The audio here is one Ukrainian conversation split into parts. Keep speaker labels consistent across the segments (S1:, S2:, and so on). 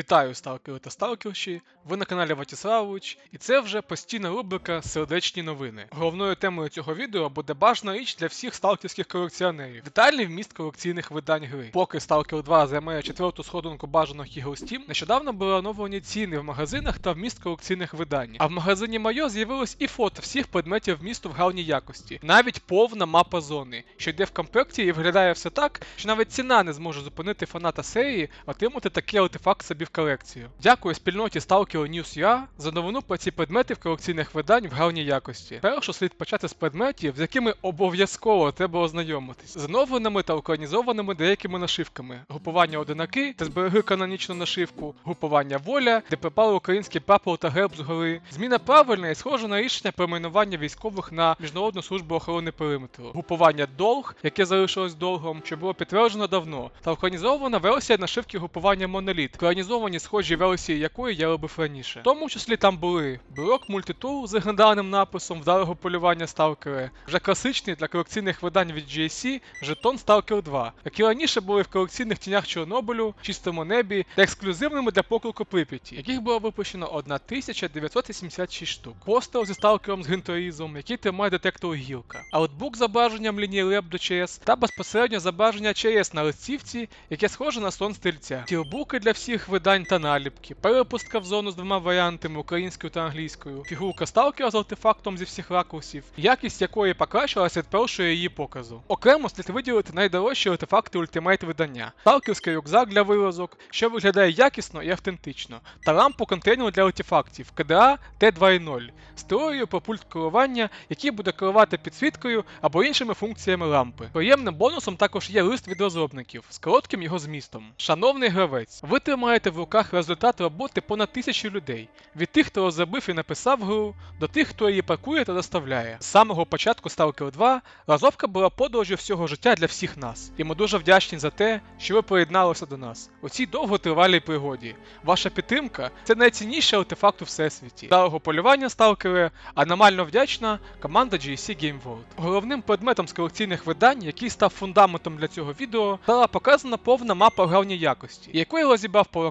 S1: Вітаю, сталкери та сталкерші! Ви на каналі Ватіславович, і це вже постійна рубрика Сердечні новини. Головною темою цього відео буде бажана річ для всіх сталкерських колекціонерів. Детальний вміст колекційних видань гри. Поки Stalker 2 займає четверту сходинку бажаних ігор Steam, нещодавно були оновлені ціни в магазинах та вміст колекційних видань. А в магазині Майо з'явилось і фото всіх предметів вмісту в гарній якості, навіть повна мапа зони, що йде в комплекті і виглядає все так, що навіть ціна не зможе зупинити фаната серії отримати такий артефакт собі в колекцію. Дякую спільноті Stalker News.ua за новину про ці предмети в колекційних видань в гарній якості. Першу слід почати з предметів, з якими обов'язково треба ознайомитись, з оновленими та українізованими деякими нашивками, групування одинаки та збереги канонічну нашивку, групування воля, де припали український прапор та герб з гори. Зміна правильна і схожа на рішення перейменування військових на Міжнародну службу охорони периметру, групування долг, яке залишилось долгом, що було підтверджено давно, та українізована версія нашивки групування моноліт, українізовані схожі версії якої я робив раніше. В тому числі там були блок мультитул з легендарним написом вдалого полювання Сталкера, вже класичний для колекційних видань від GSC жетон Stalker 2, які раніше були в колекційних тінях Чорнобилю, чистому небі та ексклюзивними для поклику Прип'яті, яких було випущено 1986 штук. Постер зі сталкером з гвинторізом, який тримає детектор гілка, аутбук з зображенням лінії леп до ЧС та безпосередньо зображення ЧС на листівці, яке схоже на сон стрільця. Тілбуки для всіх видань та наліпки, перепустка в зону з двома варіантами українською та англійською, фігурка сталкера з артефактом зі всіх ракурсів, якість якої покращилася від першого її показу. Окремо слід виділити найдорожчі артефакти ультимейт видання, сталкерський рюкзак для вилазок, що виглядає якісно і автентично, та лампу контейнеру для артефактів КДА Т2.0 з теорією про пульт керування, який буде керувати підсвіткою або іншими функціями лампи. Приємним бонусом також є лист від розробників з коротким його змістом. Шановний гравець, ви тримаєте в руках результат роботи понад тисячі людей, від тих, хто розробив і написав гру, до тих, хто її пакує та доставляє. З самого початку Stalker 2 розробка була подорожю всього життя для всіх нас, і ми дуже вдячні за те, що ви приєдналися до нас у цій довготривалій пригоді. Ваша підтримка це найцінніший артефакт у всесвіті. Далого полювання сталкери, аномально вдячна команда GSC Game World. Головним предметом з колекційних видань, який став фундаментом для цього відео, стала показана повна мапа гравній якості, яку я розібрав по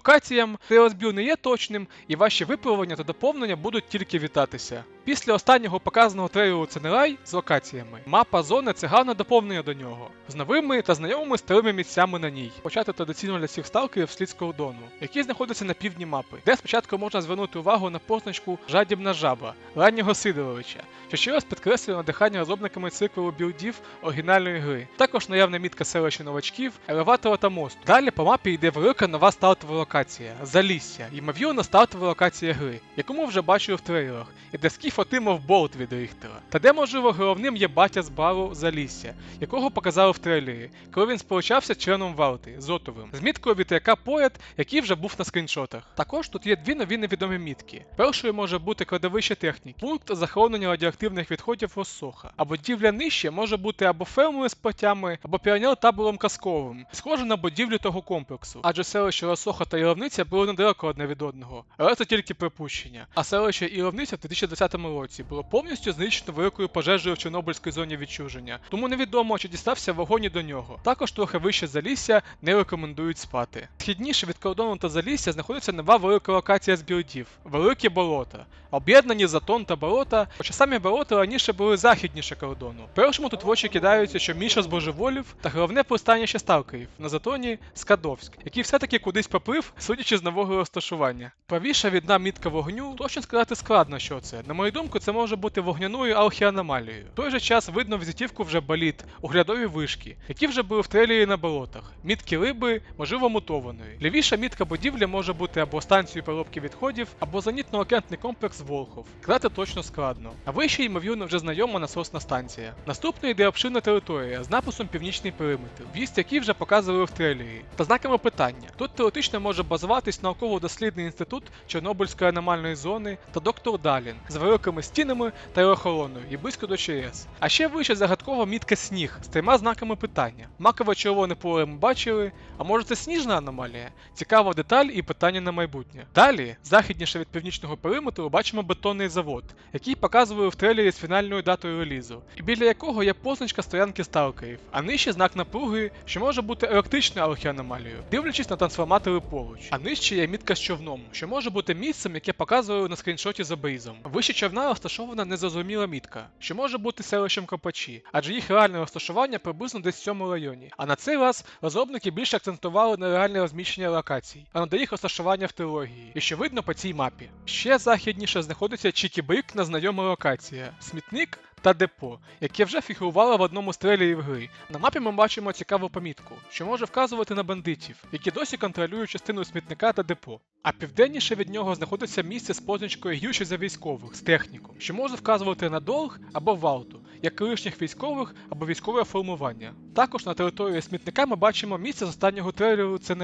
S1: цей розбір не є точним, і ваші виправлення та доповнення будуть тільки вітатися. Після останнього показаного трейлеру це з локаціями. Мапа зони це гарне доповнення до нього, з новими та знайомими старими місцями на ній. Почати традиційно для всіх сталкерів слід з кордону, який знаходиться на півдні мапи, де спочатку можна звернути увагу на позначку Жадібна жаба раннього Сидоровича, що ще раз підкреслює надихання розробниками циклу білдів оригінальної гри. Також наявна мітка селища новачків, елеватора та мосту. Далі по мапі йде велика нова стартова локація Залісся, ймовірно, стартова локація гри, яку ми вже бачили в трейлерах, і де Скіф отримав болт від Ріхтера. Та де, можливо, головним є батя з бару Залісся, якого показали в трейлері, коли він сполучався з членом Валти Зотовим, з міткою від яка поряд, який вже був на скріншотах. Також тут є дві нові невідомі мітки. Першою може бути кладовище техніки, пункт захоронення радіоактивних відходів Россоха. А будівля нижче може бути або фермою з потями, або піонер табором казковим, схоже на будівлю того комплексу. Адже селище Росоха та Іловниця були недалеко одне від одного, але це тільки припущення. А селище Іловниця в 2020 році було повністю знищено великою пожежею в Чорнобильській зоні відчуження, тому невідомо, чи дістався вогонь до нього. Також трохи вище залісся не рекомендують спати. Східніше від кордону та залісся знаходиться нова велика локація з білдів великі болота. Об'єднані затон та болота, хоча самі болота раніше були західніше кордону. Першому тут в очі кидаються, що Міша збожеволів та головне пристанище сталкерів на затоні Скадовськ, який все-таки кудись поплив, судячи з нового розташування. Правіша від нам мітка вогню, точно сказати складно, що це. На мою думку, це може бути вогняною алхіаномалією. В той же час видно візитівку вже боліт, оглядові вишки, які вже були в трейлері на болотах. Мітки риби, можливо, мутованої. Лівіша мітка будівлі може бути або станцією переробки відходів, або зенітно-ракетний комплекс Волхов. Сказати точно складно. А вище, ймовірно, вже знайома насосна станція. Наступною йде обширна територія з написом Північний периметр, вість який вже показували в трейлері. Та знаками питання. Тут теоретично може базуватись науково-дослідний інститут Чорнобильської аномальної зони та доктор Далін з великими стінами та охороною і близько до ЧС. А ще вище загадкова мітка сніг з трьома знаками питання. Макове червоне поле ми бачили, а може це сніжна аномалія? Цікава деталь і питання на майбутнє. Далі, західніше від північного периметру, бачимо бетонний завод, який показували в трейлері з фінальною датою релізу, і біля якого є позначка стоянки сталкерів, а нижче знак напруги, що може бути електричною археаномалією, дивлячись на трансформатори поруч. А нижче є мітка з човном, що може бути місцем, яке показували на скріншоті за бейзом. Вище човна розташована незрозуміла мітка, що може бути селищем Копачі, адже їх реальне розташування приблизно десь в цьому районі. А на цей раз розробники більше акцентували на реальне розміщення локацій, а не до їх розташування в трилогії, і що видно по цій мапі. Ще західніше знаходиться Чікібрик знайома локація, смітник та депо, яке вже фігурувало в одному з трейлерів гри. На мапі ми бачимо цікаву помітку, що може вказувати на бандитів, які досі контролюють частину смітника та депо. А південніше від нього знаходиться місце з позначкою гірше за військових з техніком, що може вказувати на долг або валту, як колишніх військових або військове формування. Також на території смітника ми бачимо місце з останнього трейлеру це.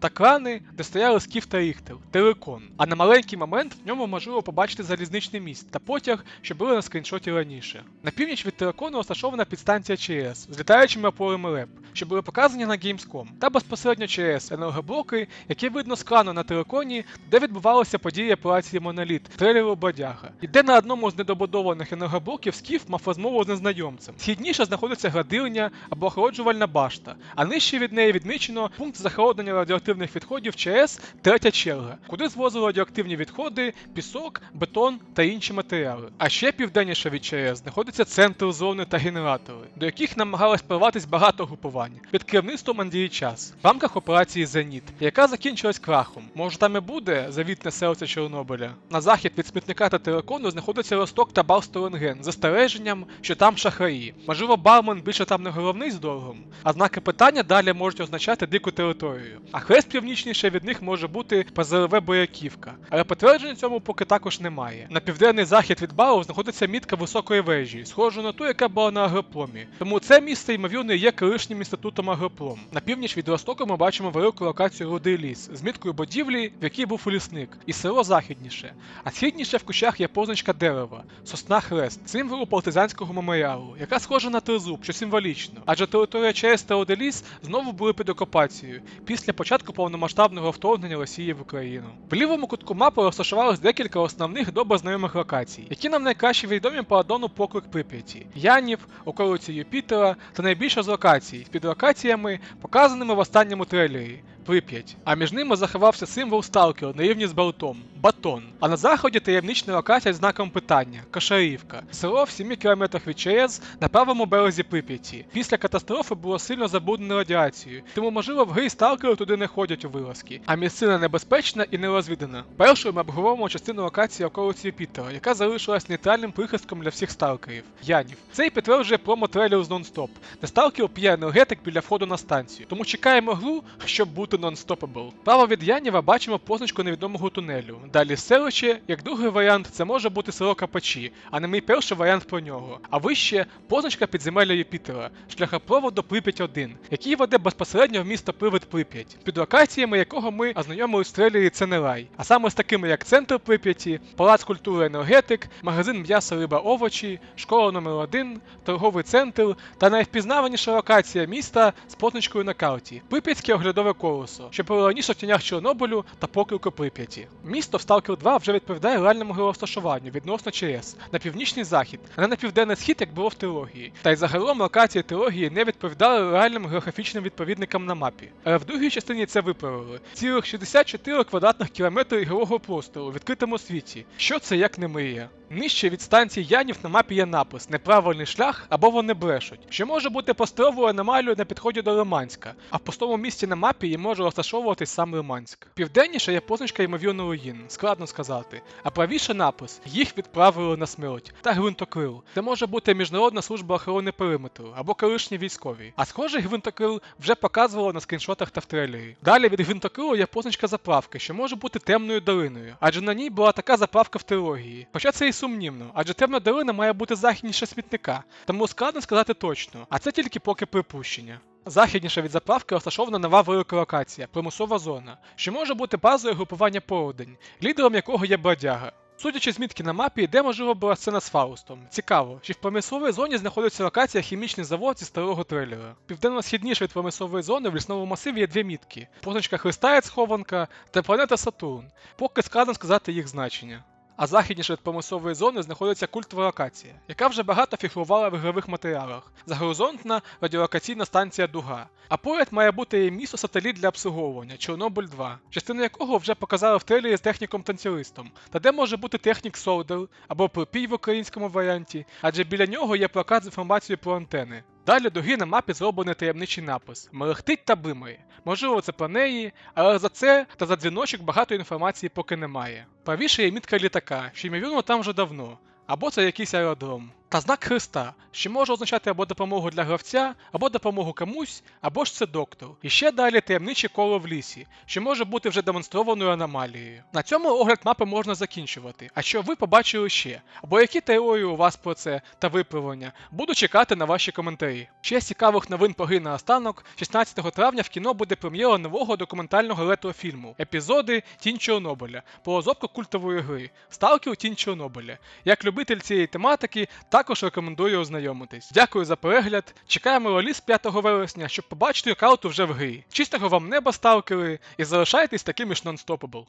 S1: Та крани, де стояли Скіф та Ріхтер, телекон. А на маленький момент в ньому можливо побачити залізничний міст та потяг, що були на скріншоті раніше. На північ від телекону розташована підстанція ЧС з літаючими опорами ЛЕП, що були показані на Gamescom, та безпосередньо ЧС енергоблоки, які видно з крану на телеконі, де відбувалися події операції Моноліт, трейлеру Бодяга, і де на одному з недобудованих енергоблоків Скіф мав розмову з незнайомцем. Східніше знаходиться градильня або охолоджувальна башта, а нижче від неї відмічено пункт захолодження радіоактивних відходів ЧС третя черга, куди звозили радіоактивні відходи, пісок, бетон та інші матеріали. А ще південніше від ЧС знаходиться центр зони та генератори, до яких намагалось прорватися багато групувань під керівництвом Андрій Час в рамках операції Зеніт, яка закінчилась крахом. Може там і буде завітне селце Чорнобиля. На захід від смітника та телекону знаходиться Росток та Барстоленген з застереженням, що там шахраї. Можливо, бармен більше там не головний з долгом, а знаки питання далі можуть означати дику територію. А хрест від них може бути ПЗРВ Бояківка, але підтвердження цьому поки також немає. На південний захід від бару знаходиться мітка високої вежі, схожа на ту, яка була на агропломі. Тому це місце, ймовірно, є колишнім інститутом агроплом. На північ від Востоку ми бачимо велику локацію Рудий ліс з міткою будівлі, в якій був лісник, і село західніше. А східніше в кущах є позначка дерева, сосна хрест, символу партизанського меморіалу, яка схожа на тризуб, що символічно. Адже територія ЧС та Оделіс знову були під окупацією після початку повномасштабного вторгнення Росії в Україну. В лівому кутку мапи розташувалось декілька основних добре знайомих локацій, які нам найкраще відомі по адону поклик Прип'яті, Янів, околиці Юпітера та найбільша з локацій під локаціями, показаними в останньому трейлері. Прип'ять, а між ними заховався символ сталкера на рівні з болтом батон. А на заході таємнична локація з знаком питання Кашарівка, село в 7 кілометрах від ЧАЕС на правому березі Прип'яті. Після катастрофи було сильно забруднено радіацією, тому можливо в грі сталкери туди не ходять у вилазки, а місцина небезпечна і нерозвідана. Першою ми обговоримо частину локації околиці Пітера, яка залишилась нейтральним прихистком для всіх сталкерів Янів. Цей підтверджує промо-трейлер з нон-стоп, де сталкер п'є енергетик біля входу на станцію. Тому чекаємо гру, щоб бути non-stoppable. Право від Яніва бачимо позначку невідомого тунелю. Далі селище, як другий варіант, це може бути село Капачі, а не мій перший варіант про нього. А вище позначка підземелля Юпітера, шляхопроводу Прип'ять 1, який веде безпосередньо в місто Привид Прип'ять, під локаціями якого ми ознайомились в трейлері Це не. А саме з такими як центр Прип'яті, палац культури енергетик, магазин м'яса риба овочі, школа номер 1 торговий центр та найвпізнаваніша локація міста з позначкою на карті Прип'ятське оглядове колесо, що раніше в тінях Чорнобилю та покривку Прип'яті. Місто в Сталкер 2 вже відповідає реальному розташуванню відносно ЧС на північний захід, а не на південний схід, як було в трилогії. Та й загалом локації трилогії не відповідали реальним географічним відповідникам на мапі. Але в другій частині це виправили. Цілих 64 квадратних кілометри ігрового простору у відкритому світі. Що це як не мрія? Нижче від станції Янів на мапі є напис Неправильний шлях або вони брешуть, що може бути постровою аномалією на підході до Лиманська, а в пустому місці на мапі її може розташовуватись сам Лиманськ. Південніше є позначка ймовірно руїн, складно сказати, а правіше напис їх відправили на смерть та гвинтокрил. Це може бути Міжнародна служба охорони периметру або колишні військові. А схожий гвинтокрил вже показувало на скріншотах та в трейлері. Далі від гвинтокрилу є позначка заправки, що може бути темною долиною, адже на ній була така заправка в трилогії. Хоча це і сумнівно, адже темна долина має бути західніше смітника, тому складно сказати точно, а це тільки поки припущення. Західніше від заправки розташована нова велика локація, примусова зона, що може бути базою групування Породень, лідером якого є бродяга. Судячи з мітки на мапі, де можливо була сцена з Фаустом. Цікаво, чи в промисловій зоні знаходиться локація хімічний завод зі старого трейлера. Південно-східніше від промислової зони в лісному масиві є дві мітки: позначка Христаєць схованка та планета Сатурн, поки складно сказати їх значення. А західніше від промислової зони знаходиться культова локація, яка вже багато фігурувала в ігрових матеріалах. Загоризонтна радіолокаційна станція Дуга. А поряд має бути і місто сателіт для обслуговування Чорнобиль 2, частину якого вже показали в трейлері з техніком танцюристом, та де може бути технік Солдер або Пропій в українському варіанті, адже біля нього є плакат з інформацією про антени. Далі дуги на мапі зроблений таємничий напис Мерехтить та блимає. Можливо, це про неї, але за це та за дзвіночок багато інформації поки немає. Правіше є мітка літака, що ймовірно там вже давно, або це якийсь аеродром. Та знак Христа, що може означати або допомогу для гравця, або допомогу комусь, або ж це доктор. І ще далі таємниче коло в лісі, що може бути вже демонстрованою аномалією. На цьому огляд мапи можна закінчувати. А що ви побачили ще? Або які теорії у вас про це та виправлення? Буду чекати на ваші коментарі. Ще з цікавих новин по гри на останок, 16 травня в кіно буде прем'єра нового документального ретрофільму Епізоди Тінь Чорнобиля по розробку культової гри Сталкер Тінь Чорнобиля. Як любитель цієї тематики, також рекомендую ознайомитись. Дякую за перегляд. Чекаємо реліз 5 вересня, щоб побачити карту вже в грі. Чистого вам неба сталкери і залишайтесь такими ж нонстопабл.